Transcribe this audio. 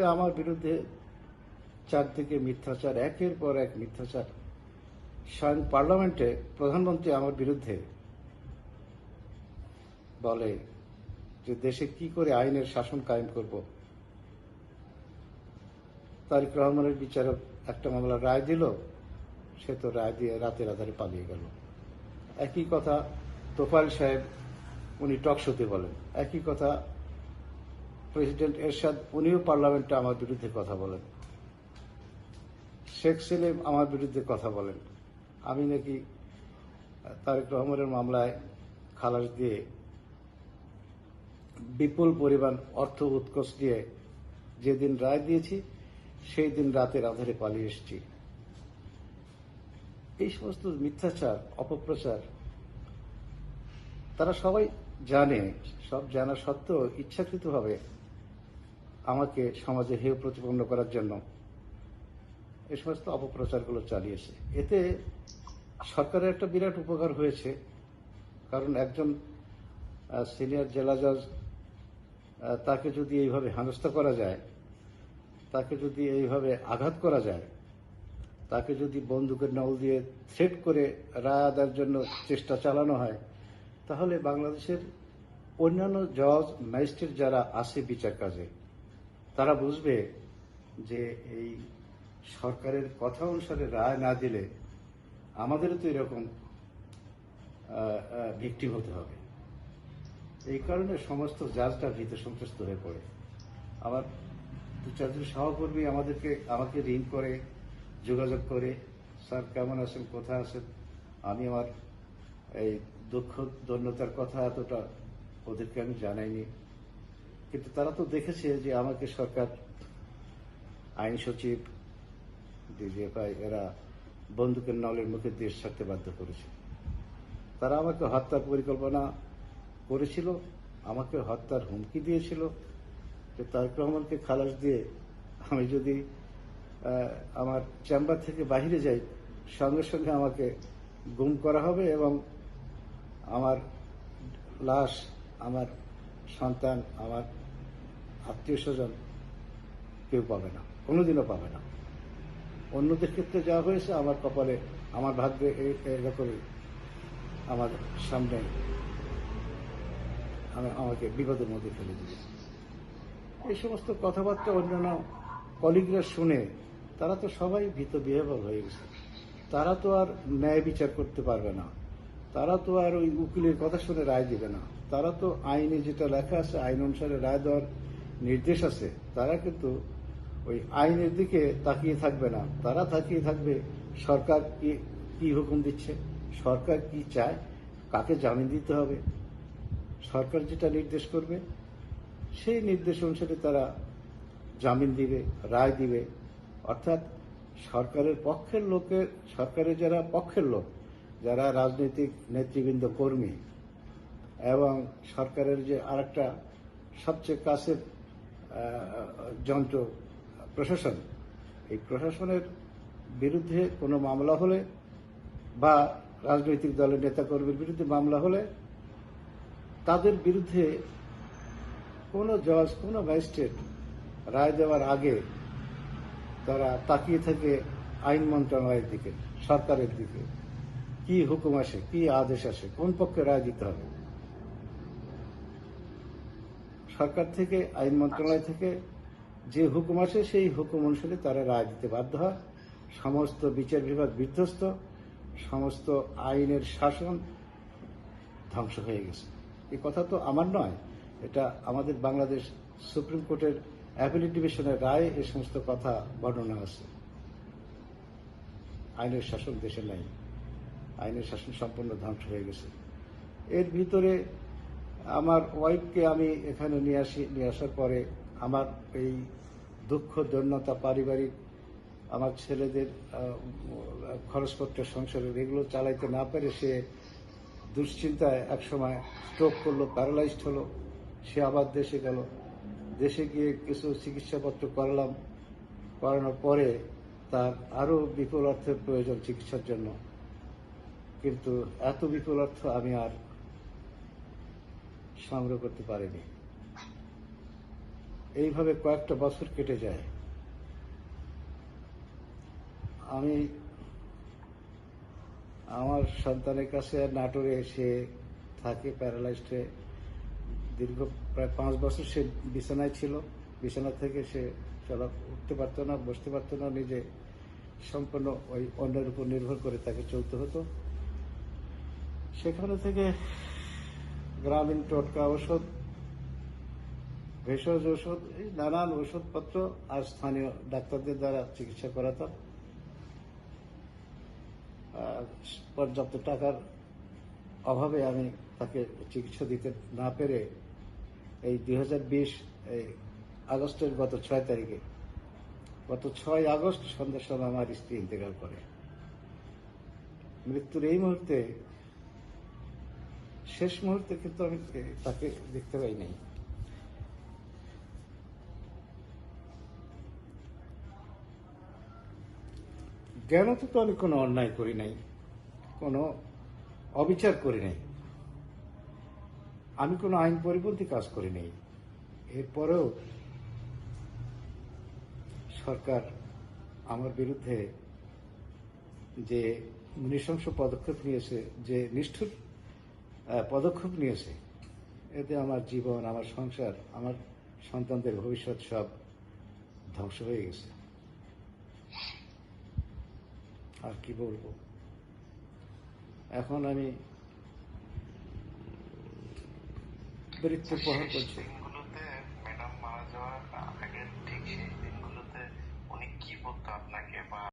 আমার বিরুদ্ধে চারদিকে মিথ্যাচার, একের পর এক মিথ্যাচার। স্বয়ং পার্লামেন্টে প্রধানমন্ত্রী আমার বিরুদ্ধে বলে যে দেশে কি করে আইনের শাসন কায়েম করব। তারিক রহমানের বিচারক একটা মামলার রায় দিল, সে তো রায় দিয়ে রাতের আধারে পালিয়ে গেল। একই কথা তোফাইল সাহেব উনি টকশোতে বলেন। একই কথা প্রেসিডেন্ট এরশাদ, উনিও পার্লামেন্টে আমার বিরুদ্ধে কথা বলেন। শেখ সেলিম আমার বিরুদ্ধে কথা বলেন। আমি নাকি তারেক রহমানের মামলায় খালাস দিয়ে বিপুল পরিমাণ অর্থ উৎকোষ দিয়ে যেদিন রায় দিয়েছি, সেই দিন রাতের আধারে পালিয়ে এসেছি। এই সমস্ত মিথ্যাচার, অপপ্রচার, তারা সবাই জানে, সব জানা সত্ত্বেও ইচ্ছাকৃতভাবে আমাকে সমাজে হেয় প্রতিপন্ন করার জন্য এ সমস্ত অপপ্রচারগুলো চালিয়েছে। এতে সরকারের একটা বিরাট উপকার হয়েছে, কারণ একজন সিনিয়র জেলা জজ তাকে যদি এইভাবে হেনস্থা করা যায়, তাকে যদি এইভাবে আঘাত করা যায়, তাকে যদি বন্দুকের নল দিয়ে থ্রেট করে রায় আদায়ের জন্য চেষ্টা চালানো হয়, তাহলে বাংলাদেশের অন্যান্য জজ, ম্যাজিস্ট্রেট যারা আছে বিচার কাজে তারা বুঝবে যে এই সরকারের কথা অনুসারে রায় না দিলে আমাদেরও তো এরকম ভিক্টিম হতে হবে। এই কারণে সমস্ত জাজটা ভীত সন্ত্রস্ত হয়ে পড়ে। আবার দু চারজন সহকর্মী আমাদেরকে, আমাকে রিং করে, যোগাযোগ করে, স্যার, কেমন আছেন? কোথায় আছেন? আমি আমার এই দুঃখ, দৈন্যতার কথা এতটা ওদেরকে আমি জানাইনি। কিন্তু তারা তো দেখেছে যে আমাকে সরকার, আইন সচিব, ডিজিএফআই, এরা বন্দুকের নলের মুখে দেশ ছাড়তে বাধ্য করেছে। তারা আমাকে হত্যার পরিকল্পনা করেছিল, আমাকে হত্যার হুমকি দিয়েছিল যে তারেক রহমানকে খালাস দিয়ে আমি যদি আমার চেম্বার থেকে বাইরে যাই, সঙ্গে সঙ্গে আমাকে গুম করা হবে এবং আমার লাশ, আমার সন্তান, আমার আত্মীয় স্বজন কেউ পাবে না, কোনোদিনও পাবে না। অন্যদের ক্ষেত্রে যা হয়েছে, আমার কপালে, আমার ভাগ্যে এরকমই আমার সামনে আমি- আমাকে বিপদের মধ্যে ফেলে দিবে। এই সমস্ত কথাবার্তা অন্যান্য কলিগরা শুনে তারা তো সবাই ভীত বিহেবল হয়ে গেছে। তারা তো আর ন্যায় বিচার করতে পারবে না। তারা তো আর ওই উকিলের কথা শুনে রায় দিবে না। তারা তো আইনে যেটা লেখা আছে, আইন অনুসারে রায় দেওয়ার নির্দেশ আছে, তারা কিন্তু ওই আইনের দিকে তাকিয়ে থাকবে না। তারা তাকিয়ে থাকবে, সরকার কি কি হুকুম দিচ্ছে, সরকার কি চায়, কাকে জামিন দিতে হবে, সরকার যেটা নির্দেশ করবে, সেই নির্দেশ অনুসারে তারা জামিন দিবে, রায় দিবে। অর্থাৎ সরকারের পক্ষের লোকের, সরকারের যারা পক্ষের লোক, যারা রাজনৈতিক নেতৃবৃন্দ, কর্মী, এবং সরকারের যে আরেকটা সবচেয়ে কাছের যন্ত্র প্রশাসন, এই প্রশাসনের বিরুদ্ধে কোনো মামলা হলে বা রাজনৈতিক দলের নেতাকর্মীর বিরুদ্ধে মামলা হলে তাদের বিরুদ্ধে কোনো জজ, কোনো ম্যাজিস্ট্রেট রায় দেওয়ার আগে তারা তাকিয়ে থাকে আইন মন্ত্রণালয়ের দিকে, সরকারের দিকে। কি হুকুম আসে, কি আদেশ আসে, কোন পক্ষে রায় দিতে হবে? সরকার থেকে, আইন মন্ত্রণালয় থেকে যে হুকুম আসে, সেই হুকুম অনুসারে তারা রায় দিতে বাধ্য হয়। সমস্ত বিচার বিভাগ বিধ্বস্ত, সমস্ত আইনের শাসন ধ্বংস হয়ে গেছে। এই কথা তো আমার নয়, এটা আমাদের বাংলাদেশ সুপ্রিম কোর্টের অ্যাপিলেট ডিভিশনের রায়ে এই সমস্ত কথা বর্ণনা আছে। আইনের শাসন দেশে নাই, আইনের শাসন সম্পূর্ণ ধ্বংস হয়ে গেছে। এর ভিতরে আমার ওয়াইফকে আমি এখানে নিয়ে আসি, নিয়ে আসার পরে আমার এই দুঃখ দৈন্যতা পারিবারিক, আমার ছেলেদের খরচপত্র সংসারের এগুলো চালাইতে না পেরে সে দুশ্চিন্তায় একসময় স্ট্রোক করল প্যারালাইজড হলো, সে আবার দেশে গেল। দেশে গিয়ে কিছু চিকিৎসাপত্র করালাম, করানোর পরে তার আরও বিপুল অর্থের প্রয়োজন চিকিৎসার জন্য। কিন্তু এত বিপুল অর্থ আমি আর সংগ্রহ করতে পারেনি। এইভাবে কয়েকটা বছর কেটে যায়। আমি আমার সন্তানের কাছে নাটোরে এসে থাকে প্যারালাইজড দীর্ঘ প্রায় পাঁচ বছর সে বিছানায় ছিল। বিছানা থেকে সে চলা, উঠতে পারতো না, বসতে পারতো না, নিজে সম্পূর্ণ ওই অন্যের উপর নির্ভর করে তাকে চলতে হতো। সেখানে থেকে গ্রামীণ টোটকা ওষুধ ভেষজ ওষুধ এই নানান ওষুধপত্র আর স্থানীয় ডাক্তারদের দ্বারা চিকিৎসা করাতাম। পর্যাপ্ত টাকার অভাবে আমি তাকে চিকিৎসা দিতে না পেরে এই দু হাজার বিশ, এই আগস্টের গত ছয় তারিখে, গত ছয় আগস্ট সন্ধ্যার সময় আমার স্ত্রী ইন্তেকাল করে। মৃত্যুর এই মুহূর্তে শেষ মুহূর্তে কিন্তু আমি তাকে দেখতে পাই নাই। জ্ঞানত তো আমি কোনো অন্যায় করি নাই, কোনো অবিচার করি নাই। আমি কোনো আইন পরিপন্থী কাজ করি নাই। এরপরেও সরকার আমার বিরুদ্ধে যে নৃশংস পদক্ষেপ নিয়েছে, যে নিষ্ঠুর পদক্ষেপ নিয়েছে। এতে আমার জীবন, আমার সংসার, আমার সন্তানদের ভবিষ্যৎ সব ধ্বংস হয়ে গেছে। আর কি বলব? এখন আমি বৃত্তি প্রহার করছি।